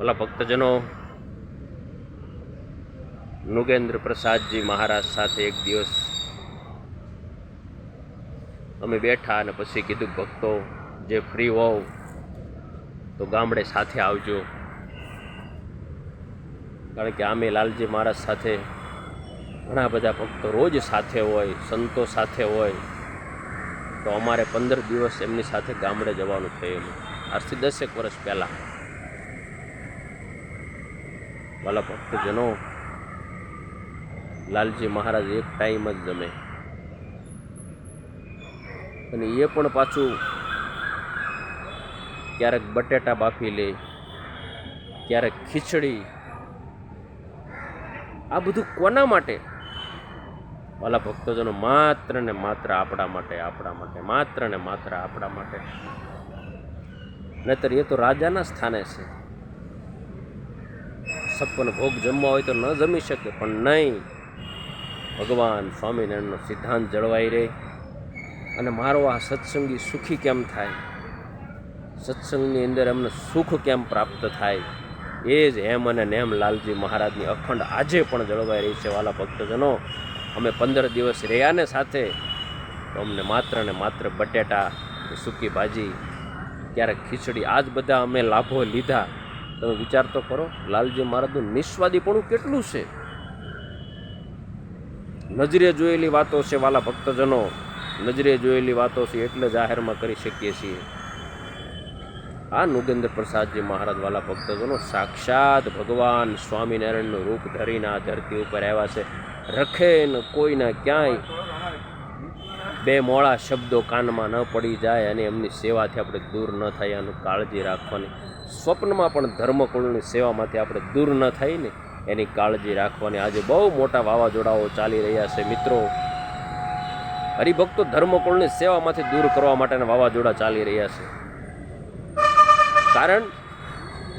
ભલા ભક્તજનો, નુગેન્દ્ર પ્રસાદજી મહારાજ સાથે એક દિવસ અમે બેઠા અને પછી કીધું, ભક્તો, જે ફ્રી હોવ, તો ગામડે સાથે આવજો. કારણ કે આમે લાલજી મહારાજ સાથે ઘણા બધા ભક્તો રોજ સાથે હોય, સંતો સાથે હોય, તો અમારે પંદર દિવસ એમની સાથે ગામડે જવાનું થયેલું. આજથી દસેક વર્ષ પહેલાં. વાલા ભક્તજનો, લાલજી મહારાજ એક ટાઈમ જ જમે અને એ પણ પાછું ક્યારેક બટેટા બાફી લે, ક્યારેક ખીચડી. આ બધું કોના માટે? વાલા ભક્તજનો, માત્ર ને માત્ર આપણા માટે આપણા માટે, માત્ર ને માત્ર આપણા માટે. નહીતર એ તો રાજાના સ્થાને છે. સપન ભોગ જમવા હોય તો ન જમી શકે, પણ નહીં. ભગવાન સ્વામિનારાયણનો સિદ્ધાંત જળવાઈ રહે. અને મારો આ સત્સંગી સુખી કેમ થાય? સત્સંગની અંદર એમને સુખ કેમ પ્રાપ્ત થાય? એ જ એમ અને નેમ લાલજી મહારાજની અખંડ આજે પણ જળવાઈ રહી છે વાલા ભક્તજનો. અમે પંદર દિવસ રહ્યા ને સાથે, તો અમને માત્ર ને માત્ર બટેટા, સૂકી ભાજી, ક્યારેક ખીચડી જ બધા અમે લાભો લીધા. તમે વિચાર તો કરો, લાલજી મહારાજનું નિસ્વાદીપણું કેટલું છે? નજરે જોયેલી વાતો છે વાલા ભક્તજનો, નજરે જોયેલી વાતો છે એટલે જાહેરમાં કરી શકીએ છીએ. આ નુગેન્દ્ર પ્રસાદજી મહારાજ વાલા ભક્તજનો સાક્ષાત ભગવાન સ્વામિનારાયણનું રૂપ ધરીને આ ધરતી ઉપર આવ્યા છે. રખે ન કોઈના ક્યાંય બે મોળા શબ્દો કાનમાં ન પડી જાય અને એમની સેવાથી આપણે દૂર ન થાય એનું કાળજી રાખવાની. સ્વપ્નમાં પણ ધર્મકુળની સેવામાંથી આપણે દૂર ન થાય ને, એની કાળજી રાખવાની. આજે બહુ મોટા વાવાઝોડાઓ ચાલી રહ્યા છે, મિત્રો. હરિભક્તો ધર્મકુળની સેવામાંથી દૂર કરવા માટેના વાવાઝોડા ચાલી રહ્યા છે. કારણ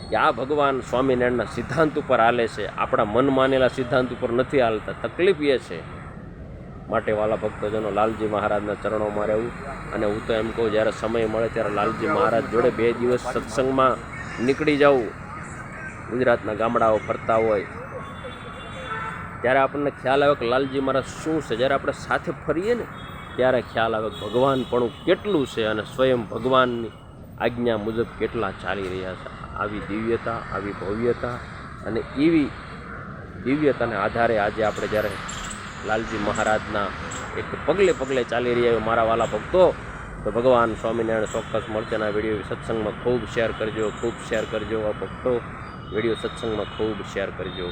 કે આ ભગવાન સ્વામિનારાયણના સિદ્ધાંત ઉપર હાલે છે. આપણા મન માનેલા સિદ્ધાંત ઉપર નથી હાલતા. તકલીફ એ છે માટે વાલા ભક્તજનો લાલજી મહારાજના ચરણોમાં રહેવું. અને હું તો એમ કહું, જ્યારે સમય મળે ત્યારે લાલજી મહારાજ જોડે બે દિવસ સત્સંગમાં નીકળી જવું ગુજરાતના ગામડાઓ ફરતા હોય. ત્યારે આપણને ખ્યાલ આવે કે લાલજી મહારાજ શું છે? જ્યારે આપણે સાથે ફરીએ ને, ત્યારે ખ્યાલ આવે કે ભગવાનપણું કેટલું છે અને સ્વયં ભગવાનની આજ્ઞા મુજબ કેટલા ચાલી રહ્યા છે. આવી દિવ્યતા, આવી ભવ્યતા અને એવી દિવ્યતાને આધારે આજે આપણે જ્યારે લાલજી મહારાજના એક પગલે પગલે ચાલી રહ્યા હોય મારા વાલા ભક્તો, તો ભગવાન સ્વામિનારાયણ ચોક્કસ મળશે આ વીડિયો સત્સંગમાં ખૂબ શેર કરજો, ખૂબ શેર કરજો આ ભક્તો. વીડિયો સત્સંગમાં ખૂબ શેર કરજો.